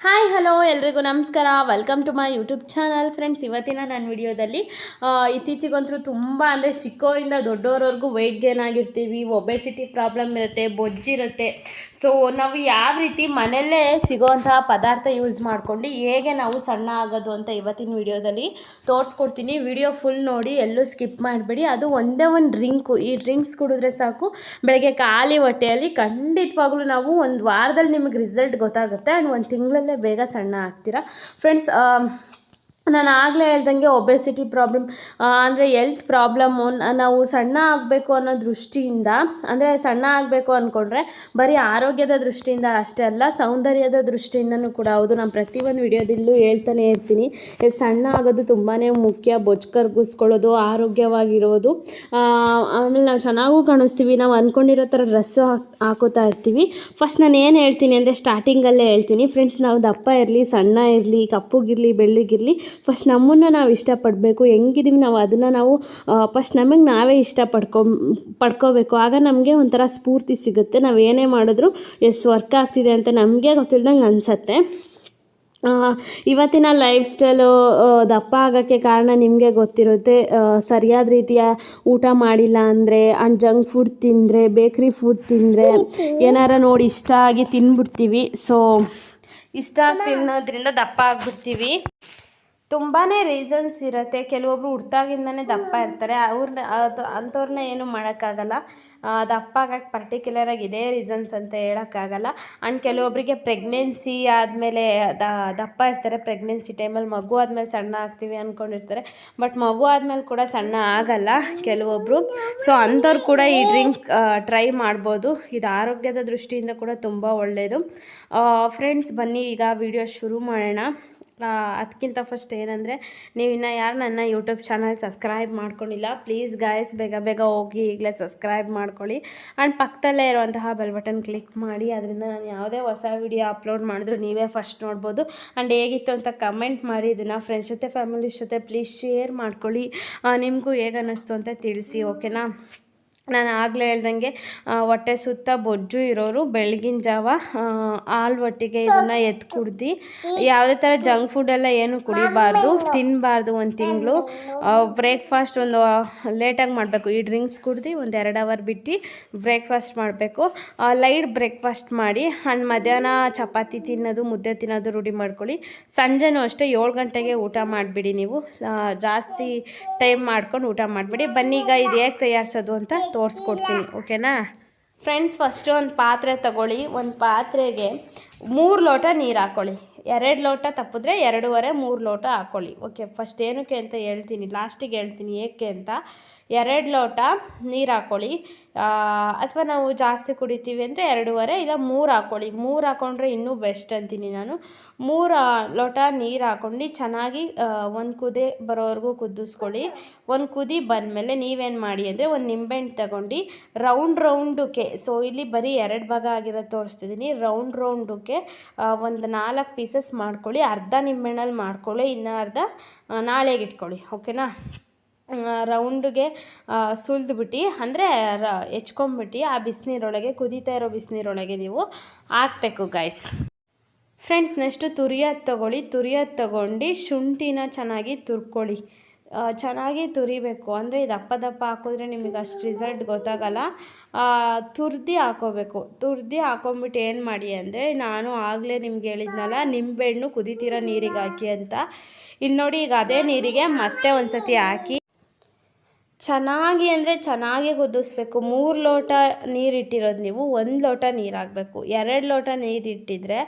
Hi hello ಎಲ್ರಿಗೂ ನಮಸ್ಕಾರ. Welcome to my YouTube channel friends ಇವತ್ತಿನ ನನ್ನ ವಿಡಿಯೋದಲ್ಲಿ ಇತ್ತೀಚಿಗಂತೂ ತುಂಬ ಅಂದರೆ ಚಿಕ್ಕವರಿಂದ ದೊಡ್ಡವರವರೆಗೂ ವೆಯ್ಟ್ ಗೇನ್ ಆಗಿರ್ತೀವಿ ಒಬೆಸಿಟಿ ಪ್ರಾಬ್ಲಮ್ ಇರುತ್ತೆ ಬೊಜ್ಜಿರುತ್ತೆ ಸೊ ನಾವು ಯಾವ ರೀತಿ ಮನೆಯಲ್ಲೇ ಸಿಗೋವಂತಹ ಪದಾರ್ಥ ಯೂಸ್ ಮಾಡ್ಕೊಂಡು ಹೇಗೆ ನಾವು ಸಣ್ಣ ಆಗೋದು ಅಂತ ಇವತ್ತಿನ ವಿಡಿಯೋದಲ್ಲಿ ತೋರಿಸ್ಕೊಡ್ತೀನಿ. ವಿಡಿಯೋ ಫುಲ್ ನೋಡಿ, ಎಲ್ಲೂ ಸ್ಕಿಪ್ ಮಾಡಬೇಡಿ. ಅದು ಒಂದೇ ಒಂದು ಡ್ರಿಂಕು ಈ ಡ್ರಿಂಕ್ಸ್ ಕುಡಿದ್ರೆ ಸಾಕು. ಬೆಳಗ್ಗೆ ಖಾಲಿ ಹೊಟ್ಟೆಯಲ್ಲಿ ಖಂಡಿತವಾಗ್ಲೂ ನಾವು ಒಂದು ವಾರದಲ್ಲಿ ನಿಮಗೆ ರಿಸಲ್ಟ್ ಗೊತ್ತಾಗುತ್ತೆ. ಆ್ಯಂಡ್ ಒಂದು ತಿಂಗಳಲ್ಲೇ ಬೇಗ ಸಣ್ಣ ಆಗ್ತೀರಾ? ಫ್ರೆಂಡ್ಸ್ ನಾನು ಆಗಲೇ ಹೇಳ್ದಂಗೆ ಒಬೆಸಿಟಿ ಪ್ರಾಬ್ಲಮ್ ಅಂದರೆ ಎಲ್ತ್ ಪ್ರಾಬ್ಲಮ್ಮು ನಾವು ಸಣ್ಣ ಆಗಬೇಕು ಅನ್ನೋ ದೃಷ್ಟಿಯಿಂದ, ಅಂದರೆ ಸಣ್ಣ ಆಗಬೇಕು ಅಂದ್ಕೊಂಡ್ರೆ ಬರೀ ಆರೋಗ್ಯದ ದೃಷ್ಟಿಯಿಂದ ಅಷ್ಟೇ ಅಲ್ಲ, ಸೌಂದರ್ಯದ ದೃಷ್ಟಿಯಿಂದನೂ ಕೂಡ ಹೌದು. ನಾನು ಪ್ರತಿಯೊಂದು ವಿಡಿಯೋದಲ್ಲೂ ಹೇಳ್ತಾನೆ ಇರ್ತೀನಿ. ಸಣ್ಣ ಆಗೋದು ತುಂಬಾ ಮುಖ್ಯ. ಬೊಜ್ಜು ಕರ್ಗಿಸ್ಕೊಳ್ಳೋದು, ಆರೋಗ್ಯವಾಗಿರೋದು. ಆಮೇಲೆ ನಾವು ಚೆನ್ನಾಗೂ ಕಾಣಿಸ್ತೀವಿ. ನಾವು ಅಂದ್ಕೊಂಡಿರೋ ಥರ ಡ್ರೆಸ್ಸು ಹಾಕ್, ಹಾಕೋತಾ ಇರ್ತೀವಿ. ಫಸ್ಟ್ ನಾನು ಏನು ಹೇಳ್ತೀನಿ ಅಂದರೆ ಸ್ಟಾರ್ಟಿಂಗಲ್ಲೇ ಹೇಳ್ತೀನಿ. ಫ್ರೆಂಡ್ಸ್ ನಾವು ದಪ್ಪ ಇರಲಿ, ಸಣ್ಣ ಇರಲಿ, ಕಪ್ಪುಗಿರಲಿ, ಬೆಳ್ಳಗಿರಲಿ ಫಸ್ಟ್ ನಮ್ಮನ್ನು ನಾವು ಇಷ್ಟಪಡಬೇಕು, ಹೆಂಗಿದೀವಿ ನಾವು ಅದನ್ನು ನಾವು ಫಸ್ಟ್ ನಮಗೆ ನಾವೇ ಇಷ್ಟ ಪಡ್ಕೊ ಪಡ್ಕೋಬೇಕು. ಆಗ ನಮಗೆ ಒಂಥರ ಸ್ಫೂರ್ತಿ ಸಿಗುತ್ತೆ. ನಾವು ಏನೇ ಮಾಡಿದ್ರು, ಎಸ್, ವರ್ಕ್ ಆಗ್ತಿದೆ ಅಂತ ನಮಗೆ ಗೊತ್ತಿಲ್ದಂಗೆ ಅನಿಸತ್ತೆ. ಇವತ್ತಿನ ಲೈಫ್ ಸ್ಟೈಲು ದಪ್ಪ ಆಗೋಕ್ಕೆ ಕಾರಣ ನಿಮಗೆ ಗೊತ್ತಿರುತ್ತೆ. ಸರಿಯಾದ ರೀತಿಯ ಊಟ ಮಾಡಿಲ್ಲ ಅಂದರೆ ಆ್ಯಂಡ್ ಜಂಕ್ ಫುಡ್ ತಿಂದರೆ, ಬೇಕ್ರಿ ಫುಡ್ ತಿಂದರೆ ಏನಾರ ನೋಡಿ ಇಷ್ಟ ಆಗಿ ತಿನ್ಬಿಡ್ತೀವಿ. ಸೊ, ಇಷ್ಟ ಆಗಿ ತಿನ್ನೋದ್ರಿಂದ ದಪ್ಪ ಆಗ್ಬಿಡ್ತೀವಿ. ತುಂಬಾ ರೀಸನ್ಸ್ ಇರುತ್ತೆ. ಕೆಲವೊಬ್ರು ಹುಡ್ತಾಗಿಂದನೇ ದಪ್ಪ ಇರ್ತಾರೆ. ಅವ್ರನ್ನ ಅದು ಅಂಥವ್ರನ್ನ ಏನು ಮಾಡೋಕ್ಕಾಗಲ್ಲ. ದಪ್ಪ ಆಗಕ್ಕೆ ಪರ್ಟಿಕ್ಯುಲರಾಗಿ ಇದೇ ರೀಸನ್ಸ್ ಅಂತ ಹೇಳೋಕ್ಕಾಗಲ್ಲ. ಆ್ಯಂಡ್ ಕೆಲವೊಬ್ಬರಿಗೆ ಪ್ರೆಗ್ನೆನ್ಸಿ ಆದಮೇಲೆ ದಪ್ಪ ಇರ್ತಾರೆ. ಪ್ರೆಗ್ನೆನ್ಸಿ ಟೈಮಲ್ಲಿ ಮಗು ಆದಮೇಲೆ ಸಣ್ಣ ಆಗ್ತೀವಿ ಅಂದ್ಕೊಂಡಿರ್ತಾರೆ ಬಟ್ ಮಗು ಆದಮೇಲೆ ಕೂಡ ಸಣ್ಣ ಆಗಲ್ಲ ಕೆಲವೊಬ್ಬರು ಸೊ ಅಂಥವ್ರು ಕೂಡ ಈ ಡ್ರಿಂಕ್ ಟ್ರೈ ಮಾಡ್ಬೋದು. ಇದು ಆರೋಗ್ಯದ ದೃಷ್ಟಿಯಿಂದ ಕೂಡ ತುಂಬ ಒಳ್ಳೆಯದು ಫ್ರೆಂಡ್ಸ್ ಬನ್ನಿ, ಈಗ ವಿಡಿಯೋ ಶುರು ಮಾಡೋಣ. ಅದಕ್ಕಿಂತ ಫಸ್ಟ್ ಏನಂದರೆ, ನೀವು ಇನ್ನು ಯಾರು ನನ್ನ ಯೂಟ್ಯೂಬ್ ಚಾನಲ್ ಸಬ್ಸ್ಕ್ರೈಬ್ ಮಾಡ್ಕೊಂಡಿಲ್ಲ ಪ್ಲೀಸ್ ಗಾಯಸ್ ಬೇಗ ಬೇಗ ಹೋಗಿ ಈಗಲೇ ಸಬ್ಸ್ಕ್ರೈಬ್ ಮಾಡ್ಕೊಳ್ಳಿ. ಆ್ಯಂಡ್ ಪಕ್ಕದಲ್ಲೇ ಇರುವಂತಹ ಬೆಲ್ ಬಟನ್ ಕ್ಲಿಕ್ ಮಾಡಿ, ಅದರಿಂದ ನಾನು ಯಾವುದೇ ಹೊಸ ವಿಡಿಯೋ ಅಪ್ಲೋಡ್ ಮಾಡಿದ್ರು ನೀವೇ ಫಸ್ಟ್ ನೋಡ್ಬೋದು. ಆ್ಯಂಡ್ ಹೇಗಿತ್ತು ಅಂತ ಕಮೆಂಟ್ ಮಾಡಿ, ಇದನ್ನು ಫ್ರೆಂಡ್ಸ್ ಜೊತೆ ಫ್ಯಾಮಿಲಿ ಜೊತೆ ಪ್ಲೀಸ್ ಶೇರ್ ಮಾಡ್ಕೊಳ್ಳಿ. ನಿಮಗೂ ಹೇಗೆ ಅಂತ ತಿಳಿಸಿ ಓಕೆನಾ ನಾನು ಆಗಲೇ ಹೇಳ್ದಂಗೆ ಹೊಟ್ಟೆ ಸುತ್ತ ಬೊಜ್ಜು ಇರೋರು ಬೆಳಗಿನ ಜಾವ ಹಾಲು ಒಟ್ಟಿಗೆ ಇದನ್ನು ಎತ್ತು ಕುಡ್ದು, ಯಾವುದೇ ಥರ ಜಂಕ್ ಫುಡ್ ಎಲ್ಲ ಏನು ಕುಡಿಬಾರ್ದು ತಿನ್ನಬಾರ್ದು ಒಂದು ತಿಂಗಳು ಬ್ರೇಕ್ಫಾಸ್ಟ್ ಒಂದು ಲೇಟಾಗಿ ಮಾಡಬೇಕು. ಈ ಡ್ರಿಂಕ್ಸ್ ಕುಡ್ದು ಒಂದು ಎರಡು ಅವರ್ ಬಿಟ್ಟು ಬ್ರೇಕ್ಫಾಸ್ಟ್ ಮಾಡಬೇಕು. ಲೈಟ್ ಬ್ರೇಕ್ಫಾಸ್ಟ್ ಮಾಡಿ ಹಣ್ಣು ಮಧ್ಯಾಹ್ನ ಚಪಾತಿ ತಿನ್ನೋದು, ಮುದ್ದೆ ತಿನ್ನೋದು ರೂಢಿ ಮಾಡ್ಕೊಳ್ಳಿ. ಸಂಜೆನೂ ಅಷ್ಟೇ ಏಳು ಗಂಟೆಗೆ ಊಟ ಮಾಡಿಬಿಡಿ ನೀವು. ಜಾಸ್ತಿ ಟೈಮ್ ಮಾಡ್ಕೊಂಡು ಊಟ ಮಾಡಿಬಿಡಿ. ಬನ್ನಿ ಈಗ ಇದು ಹೇಗೆ ತಯಾರಿಸೋದು ಅಂತ ತೋರಿಸ್ಕೊಡ್ತೀನಿ, ಓಕೆನಾ? ಫ್ರೆಂಡ್ಸ್ ಫಸ್ಟು ಒಂದು ಪಾತ್ರೆ ತಗೊಳ್ಳಿ. ಒಂದು ಪಾತ್ರೆಗೆ ಮೂರು ಲೋಟ ನೀರು ಹಾಕ್ಕೊಳ್ಳಿ ಎರಡು ಲೋಟ ತಪ್ಪಿದ್ರೆ ಎರಡೂವರೆ ಮೂರು ಲೋಟ ಹಾಕ್ಕೊಳ್ಳಿ ಓಕೆ ಫಸ್ಟ್ ಏನಕ್ಕೆ ಅಂತ ಹೇಳ್ತೀನಿ ಲಾಸ್ಟಿಗೆ ಹೇಳ್ತೀನಿ, ಏಕೆ ಅಂತ. ಎರಡು ಲೋಟ ನೀರು ಹಾಕ್ಕೊಳ್ಳಿ ಅಥವಾ ನಾವು ಜಾಸ್ತಿ ಕುಡಿತೀವಿ ಅಂದರೆ ಎರಡೂವರೆ ಇಲ್ಲ ಮೂರು ಹಾಕ್ಕೊಳ್ಳಿ ಮೂರು ಹಾಕ್ಕೊಂಡ್ರೆ ಇನ್ನೂ ಬೆಸ್ಟ್ ಅಂತೀನಿ ನಾನು. ಮೂರು ಲೋಟ ನೀರು ಹಾಕ್ಕೊಂಡು ಚೆನ್ನಾಗಿ ಒಂದು ಕುದಿ ಬರೋವರೆಗೂ ಕುದಿಸ್ಕೊಳ್ಳಿ. ಒಂದು ಕುದಿ ಬಂದಮೇಲೆ ನೀವೇನು ಮಾಡಿ ಅಂದರೆ ಒಂದು ನಿಂಬೆಹಣ್ಣು ತಗೊಂಡು, ರೌಂಡ್ ರೌಂಡಕ್ಕೆ, ಸೊ ಇಲ್ಲಿ ಬರೀ ಎರಡು ಭಾಗ ಆಗಿರೋದು ತೋರಿಸ್ತಿದ್ದೀನಿ ರೌಂಡ್ ರೌಂಡಕ್ಕೆ ಒಂದು ನಾಲ್ಕು ಪೀಸಸ್ ಮಾಡ್ಕೊಳ್ಳಿ. ಅರ್ಧ ನಿಂಬೆಹಣ್ಣಲ್ಲಿ ಮಾಡ್ಕೊಳ್ಳಿ, ಇನ್ನೂ ಅರ್ಧ ನಾಳೆಗೆ ಇಟ್ಕೊಳ್ಳಿ. ಓಕೆನಾ? ರೌಂಡ್ಗೆ ಸುಲಿದ್ಬಿಟ್ಟು, ಅಂದರೆ ರ, ಹೆಚ್ಕೊಂಬಿಟ್ಟು, ಆ ಬಿಸಿನೀರೊಳಗೆ, ಕುದೀತಾ ಇರೋ ಬಿಸಿನೀರೊಳಗೆ ನೀವು ಹಾಕ್ಬೇಕು ಗೈಸ್ ಫ್ರೆಂಡ್ಸ್ ನೆಕ್ಸ್ಟು ತುರಿಯೋದು ತೊಗೊಳ್ಳಿ, ತುರಿಯೋದು ತೊಗೊಂಡು ಶುಂಠಿನ ಚೆನ್ನಾಗಿ ತುರ್ಕೊಳ್ಳಿ. ಚೆನ್ನಾಗಿ ತುರಿಬೇಕು. ಅಂದರೆ ಇದು ದಪ್ಪ ದಪ್ಪ ಹಾಕಿದ್ರೆ ನಿಮಗೆ ಅಷ್ಟು ರಿಸಲ್ಟ್ ಗೊತ್ತಾಗಲ್ಲ. ತುರ್ದಿ ಹಾಕೋಬೇಕು. ತುರ್ದಿ ಹಾಕೊಂಬಿಟ್ಟು ಏನು ಮಾಡಿ ಅಂದರೆ, ನಾನು ಆಗಲೇ ನಿಮ್ಗೆ ಹೇಳಿದ್ನಲ್ಲ ನಿಂಬೆಹಣ್ಣು ಕುದಿತಿರೋ ನೀರಿಗೆ ಹಾಕಿ ಅಂತ. ಇಲ್ಲಿ ನೋಡಿ ಈಗ ಅದೇ ನೀರಿಗೆ ಮತ್ತೆ ಒಂದು ಸತಿ ಹಾಕಿ. ಚೆನ್ನಾಗಿ ಅಂದರೆ ಚೆನ್ನಾಗಿ ಕುದಿಸ್ಬೇಕು ಮೂರು ಲೋಟ ನೀರು ಇಟ್ಟಿರೋದು ನೀವು ಒಂದು ಲೋಟ ನೀರು ಎರಡು ಲೋಟ ನೀರು ಇಟ್ಟಿದ್ರೆ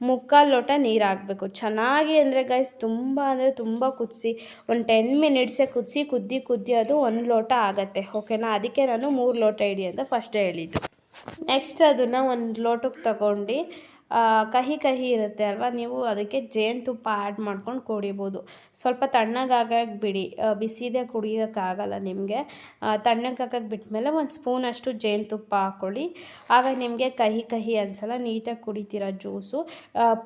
ಮುಕ್ಕಾಲು ಲೋಟ ನೀರು ಹಾಕಬೇಕು. ಚೆನ್ನಾಗಿ ಅಂದರೆ ಗೈಸ್ ತುಂಬ ಅಂದರೆ ತುಂಬ ಕುದಿಸಿ, ಒಂದು ಟೆನ್ ಮಿನಿಟ್ಸೇ ಕುದಿಸಿ, ಕುದ್ದಿ ಕುದ್ದಿ ಅದು ಒಂದು ಲೋಟ ಆಗುತ್ತೆ. ಓಕೆನಾ ಅದಕ್ಕೆ ನಾನು ಮೂರು ಲೋಟ ಇಡಿ ಅಂತ ಫಸ್ಟೇ ಹೇಳಿದ್ದು. ನೆಕ್ಸ್ಟ್ ಅದನ್ನು ಒಂದು ಲೋಟಕ್ಕೆ ತಗೊಂಡು ಕಹಿ ಕಹಿ ಇರುತ್ತೆ ಅಲ್ವಾ? ನೀವು ಅದಕ್ಕೆ ಜೇನುತುಪ್ಪ ಆ್ಯಡ್ ಮಾಡ್ಕೊಂಡು ಕುಡಿಬೋದು. ಸ್ವಲ್ಪ ತಣ್ಣಗಾಗಕ್ಕೆ ಬಿಡಿ. ಬಿಸಿದೇ ಕುಡಿಯೋಕ್ಕಾಗಲ್ಲ ನಿಮಗೆ. ತಣ್ಣಗಾಗಕ್ಕೆ ಬಿಟ್ಮೇಲೆ ಒಂದು ಸ್ಪೂನಷ್ಟು ಜೇನುತುಪ್ಪ ಹಾಕ್ಕೊಳ್ಳಿ ಆಗ ನಿಮಗೆ ಕಹಿ ಕಹಿ ಅನ್ಸಲ್ಲ, ನೀಟಾಗಿ ಕುಡಿತೀರ ಜ್ಯೂಸು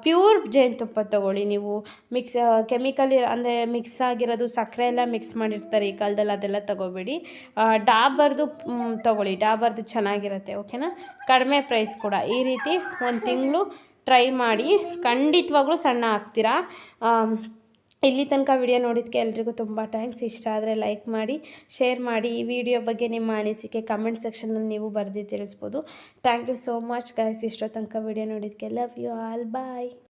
ಪ್ಯೂರ್ ಜೇನುತುಪ್ಪ ತೊಗೊಳ್ಳಿ ನೀವು. ಮಿಕ್ಸ್ ಕೆಮಿಕಲ್ ಅಂದರೆ ಮಿಕ್ಸ್ ಆಗಿರೋದು ಸಕ್ಕರೆ ಎಲ್ಲ ಮಿಕ್ಸ್ ಮಾಡಿರ್ತಾರೆ ಈ ಕಾಲದಲ್ಲಿ, ಅದೆಲ್ಲ ತಗೋಬೇಡಿ. ಡಾಬರ್ದು ತಗೊಳ್ಳಿ. ಡಾಬರ್ದು ಚೆನ್ನಾಗಿರುತ್ತೆ ಓಕೆನಾ ಕಡಿಮೆ ಪ್ರೈಸ್ ಕೂಡ. ಈ ರೀತಿ ಒಂದು ತಿಂಗಳು ಟ್ರೈ ಮಾಡಿ ಖಂಡಿತವಾಗ್ಲೂ ಸಣ್ಣ ಆಗ್ತೀರಾ? ಇಲ್ಲಿ ತನಕ ವಿಡಿಯೋ ನೋಡಿದ್ದಕ್ಕೆ ಎಲ್ರಿಗೂ ತುಂಬ ಥ್ಯಾಂಕ್ಸ್ ಇಷ್ಟ ಆದರೆ ಲೈಕ್ ಮಾಡಿ ಶೇರ್ ಮಾಡಿ. ಈ ವಿಡಿಯೋ ಬಗ್ಗೆ ನಿಮ್ಮ ಅನಿಸಿಕೆ ಕಮೆಂಟ್ ಸೆಕ್ಷನಲ್ಲಿ ನೀವು ಬರೆದು ತಿಳಿಸ್ಬೋದು. Thank you so much guys ಇಷ್ಟೋ ತನಕ ವಿಡಿಯೋ ನೋಡಿದ್ದಕ್ಕೆ ಲವ್ ಯು ಆಲ್ ಬಾಯ್